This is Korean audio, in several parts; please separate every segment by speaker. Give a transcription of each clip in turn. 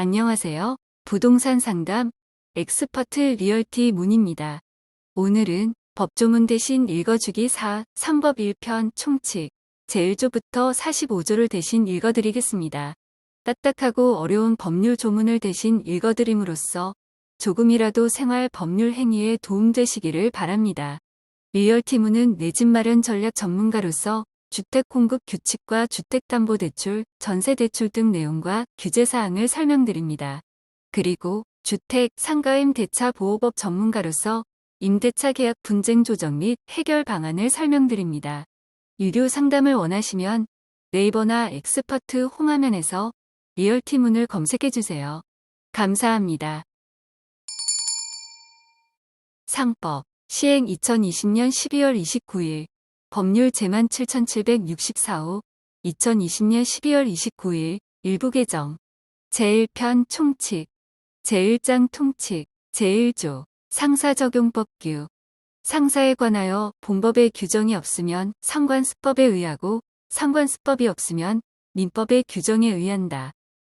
Speaker 1: 안녕하세요. 부동산 상담 엑스퍼트 리얼티 문입니다. 오늘은 법조문 대신 읽어주기 4, 3법 1편 총칙 제1조부터 45조를 대신 읽어드리겠습니다. 딱딱하고 어려운 법률 조문을 대신 읽어드림으로써 조금이라도 생활 법률 행위에 도움되시기를 바랍니다. 리얼티문은 내 집 마련 전략 전문가로서 주택 공급 규칙과 주택담보대출, 전세대출 등 내용과 규제사항을 설명드립니다. 그리고 주택, 상가임 대차 보호법 전문가로서 임대차 계약 분쟁 조정 및 해결 방안을 설명드립니다. 유료 상담을 원하시면 네이버나 엑스퍼트 홈화면에서 리얼티문을 검색해주세요. 감사합니다. 상법 시행 2020년 12월 29일 법률 제만 7764호 2020년 12월 29일 일부 개정. 제1편 총칙. 제1장 통칙. 제1조. 상사적용법규. 상사에 관하여 본법의 규정이 없으면 상관수법에 의하고 상관수법이 없으면 민법의 규정에 의한다.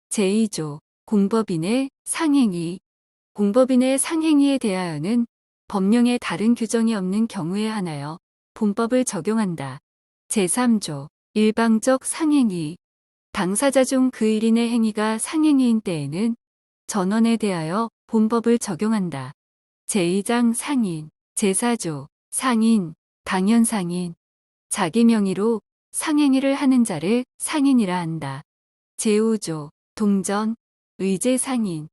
Speaker 1: 제2조. 공법인의 상행위. 공법인의 상행위에 대하여는 법령에 다른 규정이 없는 경우에 한하여 본법을 적용한다. 제3조 일방적 상행위 당사자 중 그 1인의 행위가 상행위인 때에는 전원에 대하여 본법을 적용한다. 제2장 상인 제4조 상인 당연 상인 자기 명의로 상행위를 하는 자를 상인이라 한다. 제5조 동전 의제 상인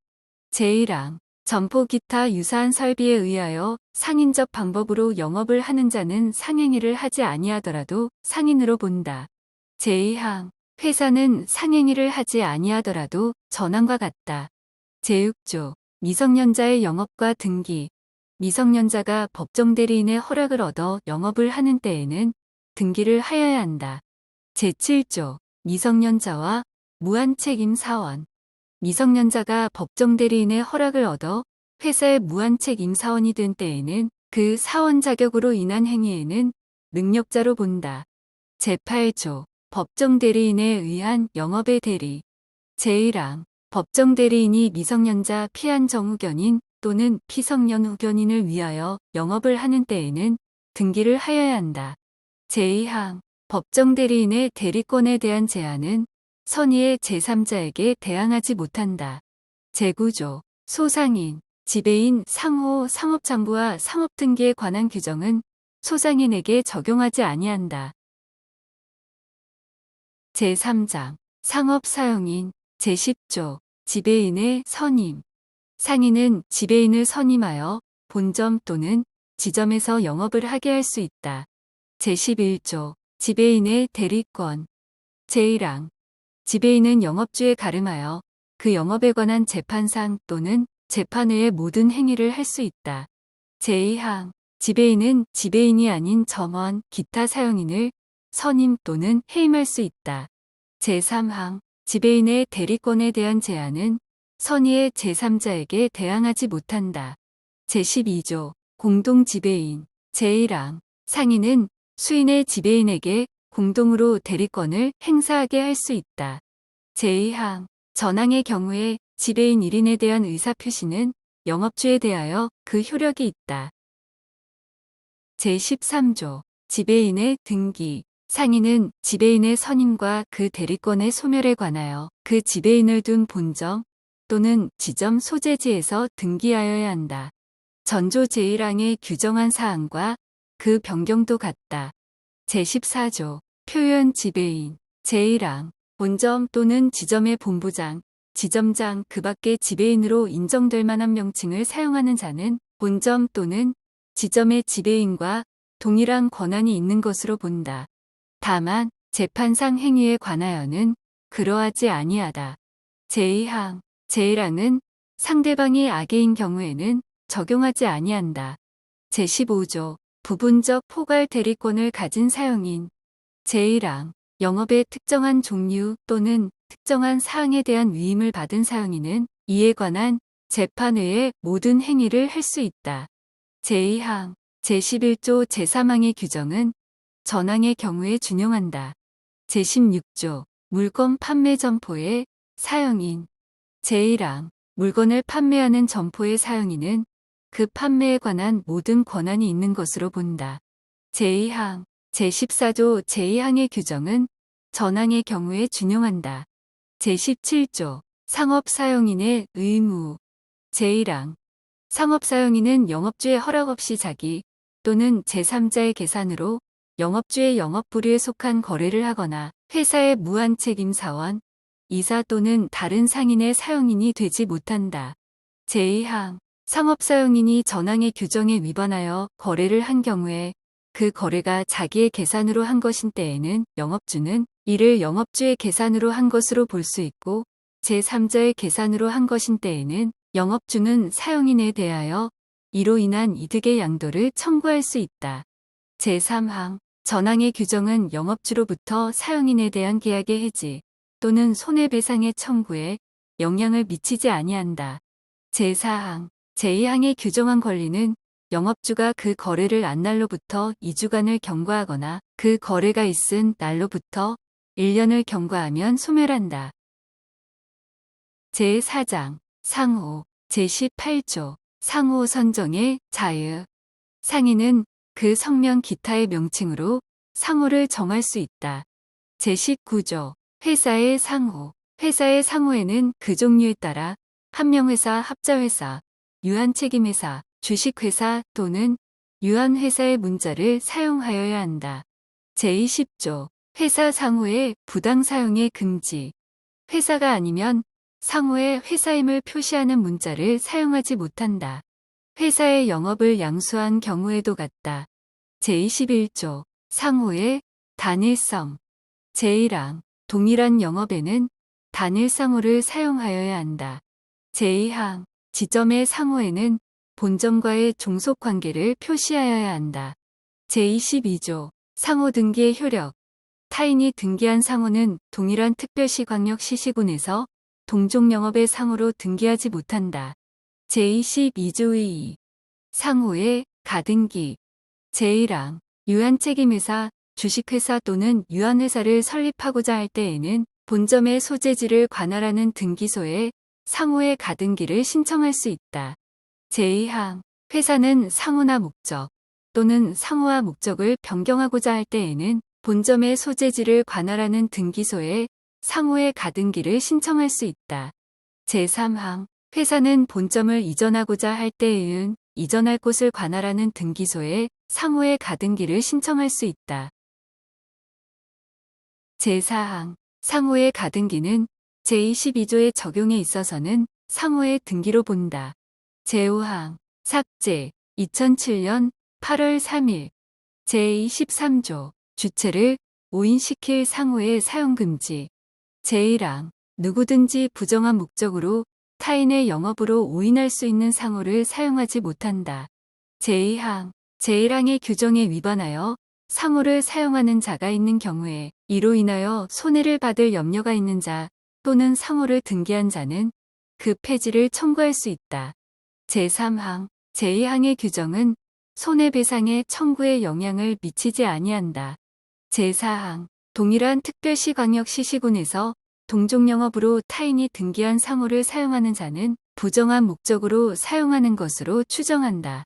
Speaker 1: 제1항 점포 기타 유사한 설비에 의하여 상인적 방법으로 영업을 하는 자는 상행위를 하지 아니하더라도 상인으로 본다. 제2항 회사는 상행위를 하지 아니하더라도 전환과 같다. 제6조 미성년자의 영업과 등기 미성년자가 법정 대리인의 허락을 얻어 영업을 하는 때에는 등기를 하여야 한다. 제7조 미성년자와 무한책임 사원 미성년자가 법정 대리인의 허락을 얻어 회사의 무한책 임 사원이 된 때에는 그 사원 자격으로 인한 행위에는 능력자로 본다. 제8조 법정 대리인에 의한 영업의 대리 제1항 법정 대리인이 미성년자 피한 정후견인 또는 피성년 후견인을 위하여 영업을 하는 때에는 등기를 하여야 한다. 제2항 법정 대리인의 대리권에 대한 제한은 선의의 제3자에게 대항하지 못한다. 제9조 소상인, 지배인, 상호, 상업장부와 상업등기에 관한 규정은 소상인에게 적용하지 아니한다. 제3장 상업사용인 제10조 지배인의 선임 상인은 지배인을 선임하여 본점 또는 지점에서 영업을 하게 할 수 있다. 제11조 지배인의 대리권 제1항 지배인은 영업주에 가름하여 그 영업에 관한 재판상 또는 재판외의 모든 행위를 할 수 있다. 제2항 지배인은 지배인이 아닌 점원, 기타 사용인을 선임 또는 해임할 수 있다. 제3항 지배인의 대리권에 대한 제한은 선의의 제3자에게 대항하지 못한다. 제12조 공동지배인 제1항 상인은 수인의 지배인에게 공동으로 대리권을 행사하게 할 수 있다. 제2항 전항의 경우에 지배인 1인에 대한 의사표시는 영업주에 대하여 그 효력이 있다. 제13조 지배인의 등기 상인은 지배인의 선임과 그 대리권의 소멸에 관하여 그 지배인을 둔 본점 또는 지점 소재지에서 등기하여야 한다. 전조 제1항에 규정한 사항과 그 변경도 같다. 제14조 표현 지배인 제1항 본점 또는 지점의 본부장, 지점장 그 밖의 지배인으로 인정될 만한 명칭을 사용하는 자는 본점 또는 지점의 지배인과 동일한 권한이 있는 것으로 본다. 다만 재판상 행위에 관하여는 그러하지 아니하다. 제2항 제1항은 상대방이 악의인 경우에는 적용하지 아니한다. 제15조 부분적 포괄 대리권을 가진 사용인 제1항 영업의 특정한 종류 또는 특정한 사항에 대한 위임을 받은 사용인은 이에 관한 재판 외의 모든 행위를 할 수 있다. 제2항 제11조 제3항의 규정은 전항의 경우에 준용한다. 제16조 물건 판매 점포의 사용인 제1항 물건을 판매하는 점포의 사용인은 그 판매에 관한 모든 권한이 있는 것으로 본다. 제2항 제14조 제2항의 규정은 전항의 경우에 준용한다. 제17조 상업사용인의 의무 제1항 상업사용인은 영업주의 허락 없이 자기 또는 제3자의 계산으로 영업주의 영업 부류에 속한 거래를 하거나 회사의 무한 책임 사원, 이사 또는 다른 상인의 사용인이 되지 못한다. 제2항 상업사용인이 전항의 규정에 위반하여 거래를 한 경우에 그 거래가 자기의 계산으로 한 것인 때에는 영업주는 이를 영업주의 계산으로 한 것으로 볼 수 있고 제3자의 계산으로 한 것인 때에는 영업주는 사용인에 대하여 이로 인한 이득의 양도를 청구할 수 있다. 제3항 전항의 규정은 영업주로부터 사용인에 대한 계약의 해지 또는 손해배상의 청구에 영향을 미치지 아니한다. 제4항 제2항에 규정한 권리는 영업주가 그 거래를 한 날로부터 2주간을 경과하거나 그 거래가 있은 날로부터 1년을 경과하면 소멸한다. 제4장 상호 제18조 상호 선정의 자유 상인은 그 성명 기타의 명칭으로 상호를 정할 수 있다. 제19조 회사의 상호 회사의 상호에는 그 종류에 따라 한명회사, 합자회사, 유한책임회사, 주식회사 또는 유한회사의 문자를 사용하여야 한다. 제20조 회사 상호의 부당 사용의 금지 회사가 아니면 상호에 회사임을 표시하는 문자를 사용하지 못한다. 회사의 영업을 양수한 경우에도 같다. 제21조 상호의 단일성 제1항 동일한 영업에는 단일상호를 사용하여야 한다. 제2항 지점의 상호에는 본점과의 종속 관계를 표시하여야 한다. 제22조 상호 등기의 효력 타인이 등기한 상호는 동일한 특별시 광역시 시군에서 동종 영업의 상호로 등기하지 못한다. 제22조의 상호의 가등기 제1항 유한책임회사, 주식회사 또는 유한회사를 설립하고자 할 때에는 본점의 소재지를 관할하는 등기소에 상호의 가등기를 신청할 수 있다. 제2항 회사는 상호나 목적 또는 상호와 목적을 변경하고자 할 때에는 본점의 소재지를 관할하는 등기소에 상호의 가등기를 신청할 수 있다. 제3항 회사는 본점을 이전하고자 할 때에는 이전할 곳을 관할하는 등기소에 상호의 가등기를 신청할 수 있다. 제4항 상호의 가등기는 제22조의 적용에 있어서는 상호의 등기로 본다. 제5항 삭제 2007년 8월 3일 제23조 주체를 오인시킬 상호의 사용금지 제1항 누구든지 부정한 목적으로 타인의 영업으로 오인할 수 있는 상호를 사용하지 못한다. 제2항 제1항의 규정에 위반하여 상호를 사용하는 자가 있는 경우에 이로 인하여 손해를 받을 염려가 있는 자 또는 상호를 등기한 자는 그 폐지를 청구할 수 있다. 제3항 제2항의 규정은 손해배상의 청구에 영향을 미치지 아니한다. 제4항 동일한 특별시 광역시 시군에서 동종 영업으로 타인이 등기한 상호를 사용하는 자는 부정한 목적으로 사용하는 것으로 추정한다.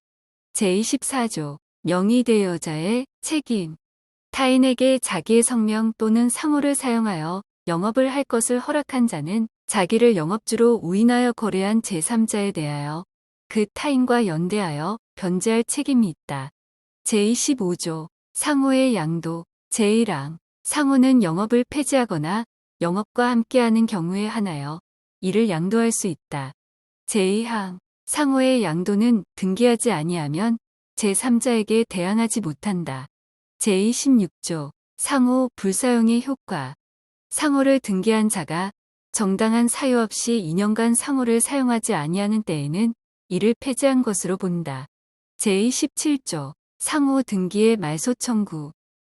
Speaker 1: 제24조 명의대여자의 책임 타인에게 자기의 성명 또는 상호를 사용하여 영업을 할 것을 허락한 자는 자기를 영업주로 우인하여 거래한 제3자에 대하여 그 타인과 연대하여 변제할 책임이 있다. 제25조 상호의 양도 제1항 상호는 영업을 폐지하거나 영업과 함께하는 경우에 하나여 이를 양도할 수 있다. 제2항 상호의 양도는 등기하지 아니하면 제3자에게 대항하지 못한다. 제26조 상호 불사용의 효과 상호를 등기한 자가 정당한 사유 없이 2년간 상호를 사용하지 아니하는 때에는 이를 폐지한 것으로 본다. 제27조 상호 등기의 말소 청구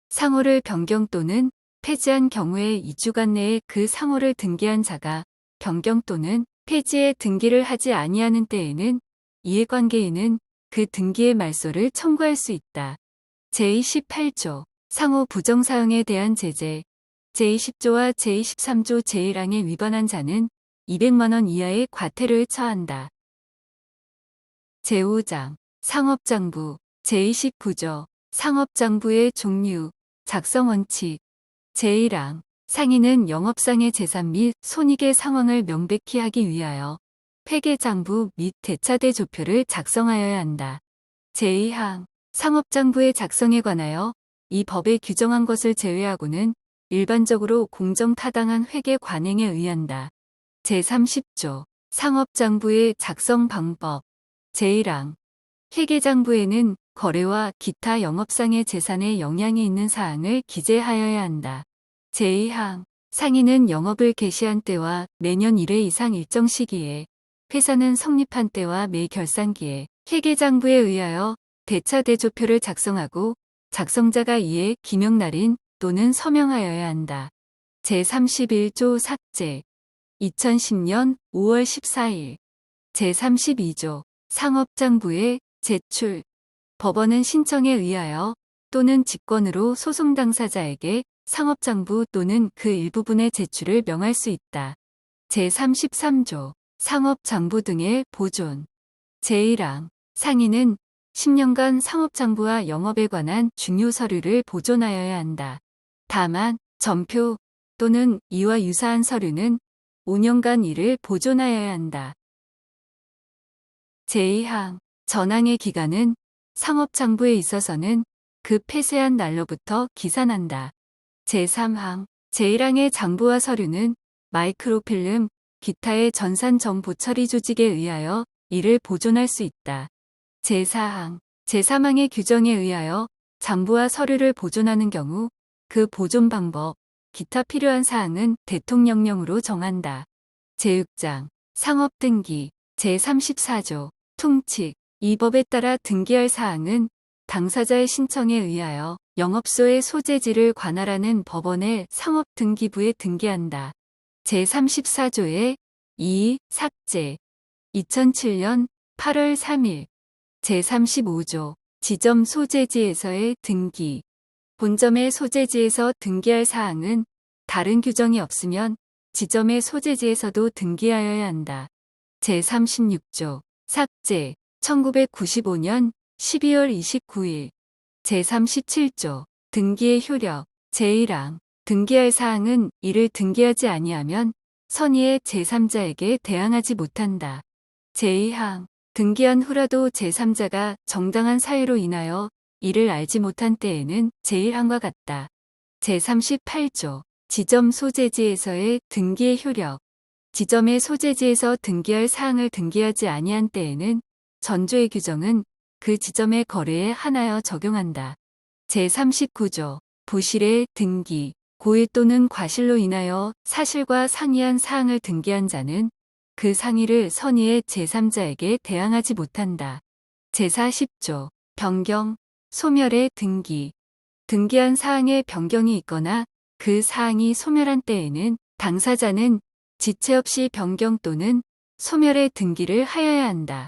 Speaker 1: 상호를 변경 또는 폐지한 경우에 2주간 내에 그 상호를 등기한 자가 변경 또는 폐지에 등기를 하지 아니하는 때에는 이해관계인은 그 등기의 말소를 청구할 수 있다. 제28조 상호 부정사용에 대한 제재 제20조와 제23조 제1항에 위반한 자는 200만 원 이하의 과태료에 처한다. 제5장 상업장부 제29조 상업장부의 종류 작성 원칙 제1항 상인은 영업상의 재산 및 손익의 상황을 명백히 하기 위하여 회계장부 및 대차대 조표를 작성하여야 한다. 제2항 상업장부의 작성에 관하여 이 법에 규정한 것을 제외하고는 일반적으로 공정타당한 회계 관행에 의한다. 제30조 상업장부의 작성 방법 제1항 회계장부에는 거래와 기타 영업상의 재산에 영향이 있는 사항을 기재하여야 한다. 제2항 상인은 영업을 개시한 때와 매년 1회 이상 일정 시기에 회사는 성립한 때와 매 결산기에 회계장부에 의하여 대차 대조표를 작성하고 작성자가 이에 기명날인 또는 서명하여야 한다. 제31조 삭제 2010년 5월 14일 제32조 상업장부의 제출 법원은 신청에 의하여 또는 직권으로 소송 당사자에게 상업장부 또는 그 일부분의 제출을 명할 수 있다. 제33조 상업장부 등의 보존 제1항 상인은 10년간 상업장부와 영업에 관한 중요 서류를 보존하여야 한다. 다만 전표 또는 이와 유사한 서류는 5년간 이를 보존하여야 한다. 제2항 전항의 기간은 상업장부에 있어서는 그 폐쇄한 날로부터 기산한다. 제3항 제1항의 장부와 서류는 마이크로필름 기타의 전산 정보 처리 조직에 의하여 이를 보존할 수 있다. 제4항 제3항의 규정에 의하여 장부와 서류를 보존하는 경우 그 보존 방법, 기타 필요한 사항은 대통령령으로 정한다. 제6장 상업등기 제34조 통칙 이 법에 따라 등기할 사항은 당사자의 신청에 의하여 영업소의 소재지를 관할하는 법원의 상업등기부에 등기한다. 제34조의 2. 삭제 2007년 8월 3일 제35조 지점 소재지에서의 등기 본점의 소재지에서 등기할 사항은 다른 규정이 없으면 지점의 소재지에서도 등기하여야 한다. 제36조 삭제 1995년 12월 29일 제37조 등기의 효력 제1항 등기할 사항은 이를 등기하지 아니하면 선의의 제3자에게 대항하지 못한다. 제2항 등기한 후라도 제3자가 정당한 사유로 인하여 이를 알지 못한 때에는 제1항과 같다. 제38조 지점 소재지에서의 등기의 효력 지점의 소재지에서 등기할 사항을 등기하지 아니한 때에는 전조의 규정은 그 지점의 거래에 한하여 적용한다. 제39조 부실의 등기 고의 또는 과실로 인하여 사실과 상이한 사항을 등기한 자는 그 상의를 선의의 제3자에게 대항하지 못한다. 제40조 변경, 소멸의 등기 등기한 사항에 변경이 있거나 그 사항이 소멸한 때에는 당사자는 지체 없이 변경 또는 소멸의 등기를 하여야 한다.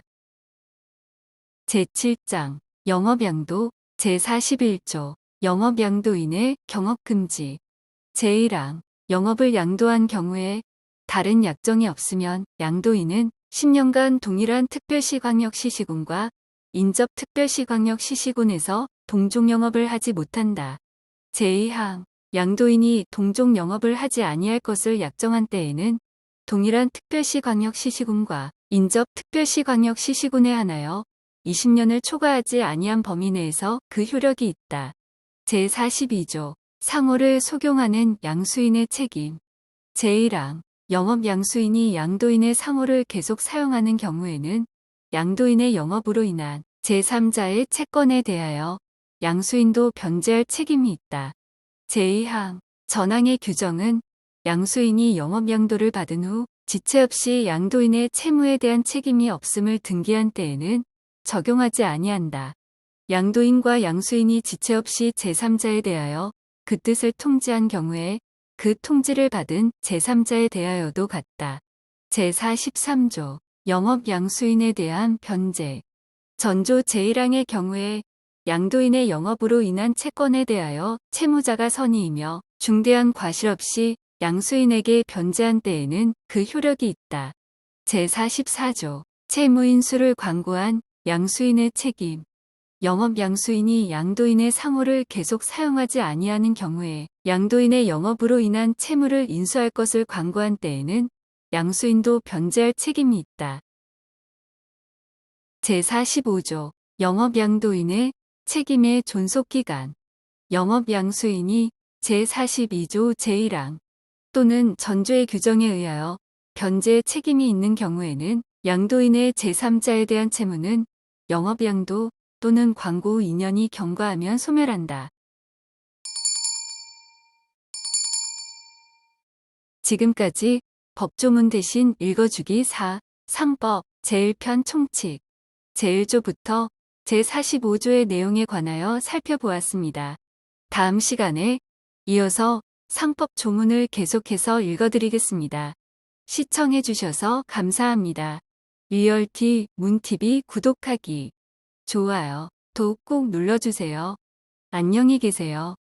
Speaker 1: 제7장 영업양도 제41조 영업양도인의 경업금지 제1항 영업을 양도한 경우에 다른 약정이 없으면 양도인은 10년간 동일한 특별시 광역시 시군과 인접특별시 광역시 시군에서 동종 영업을 하지 못한다. 제2항 양도인이 동종 영업을 하지 아니할 것을 약정한 때에는 동일한 특별시 광역시 시군과 인접 특별시 광역시 시군에 한하여 20년을 초과하지 아니한 범위 내에서 그 효력이 있다. 제42조 상호를 속용하는 양수인의 책임 제1항 영업 양수인이 양도인의 상호를 계속 사용하는 경우에는 양도인의 영업으로 인한 제3자의 채권에 대하여 양수인도 변제할 책임이 있다. 제2항 전항의 규정은 양수인이 영업양도를 받은 후 지체 없이 양도인의 채무에 대한 책임이 없음을 등기한 때에는 적용하지 아니한다. 양도인과 양수인이 지체 없이 제3자에 대하여 그 뜻을 통지한 경우에 그 통지를 받은 제3자에 대하여도 같다. 제43조 영업 양수인에 대한 변제 전조 제1항의 경우에 양도인의 영업으로 인한 채권에 대하여 채무자가 선의이며 중대한 과실 없이 양수인에게 변제한 때에는 그 효력이 있다. 제44조 채무인수를 광고한 양수인의 책임 영업 양수인이 양도인의 상호를 계속 사용하지 아니하는 경우에 양도인의 영업으로 인한 채무를 인수할 것을 광고한 때에는 양수인도 변제할 책임이 있다. 제45조 영업양도인의 책임의 존속기간 영업양수인이 제42조 제1항 또는 전조의 규정에 의하여 변제 책임이 있는 경우에는 양도인의 제3자에 대한 채무는 영업양도 또는 광고 후 2년이 경과하면 소멸한다. 지금까지 법조문 대신 읽어주기 4, 상법 제1편 총칙 제1조부터 제45조의 내용에 관하여 살펴보았습니다. 다음 시간에 이어서 상법 조문을 계속해서 읽어드리겠습니다. 시청해주셔서 감사합니다. 리얼티 문TV 구독하기, 좋아요, 독꼭 눌러주세요. 안녕히 계세요.